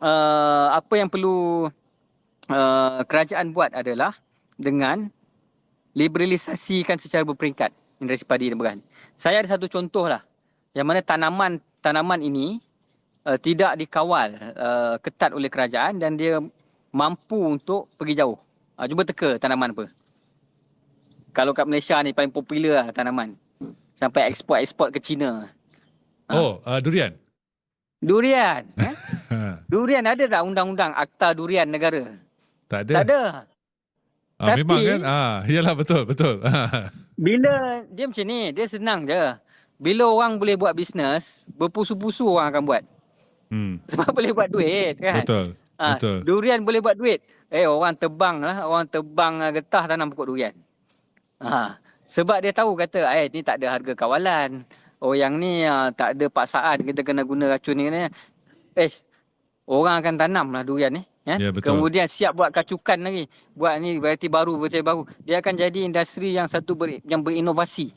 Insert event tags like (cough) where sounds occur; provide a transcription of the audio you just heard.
uh, apa yang perlu uh, kerajaan buat adalah dengan liberalisasikan secara berperingkat industri padi dan berhan. Saya ada satu contoh lah yang mana tanaman tanaman ini uh, tidak dikawal uh, ketat oleh kerajaan dan dia mampu untuk pergi jauh. Uh, cuba teka tanaman apa? Kalau kat Malaysia ni paling popular lah tanaman. Sampai ekspor-ekspor ke China. Oh, uh, durian. Durian. Eh? (laughs) Ha, Durian ada tak undang-undang akta durian negara? tak ada. Tak ada. Ah, Tapi- memang kan? Ah, iyalah betul, betul. (laughs) Bila dia macam ni, dia senang je. Bila orang boleh buat bisnes, berpusu-pusu orang akan buat. hmm, (laughs) Sebab boleh buat duit kan. betul. Ah, betul. Durian boleh buat duit. Eh orang tebang lah, orang tebang ah, getah tanam pokok durian. Ha, sebab dia tahu kata eh ni tak ada harga kawalan. Oh yang ni ah, tak ada paksaan kita kena guna racun ni. ni. Eh orang akan tanam lah durian ni. Ya? Ya, betul. Kemudian siap buat kacukan lagi. Buat ni variety baru, variety baru. Dia akan jadi industri yang satu ber, yang berinovasi.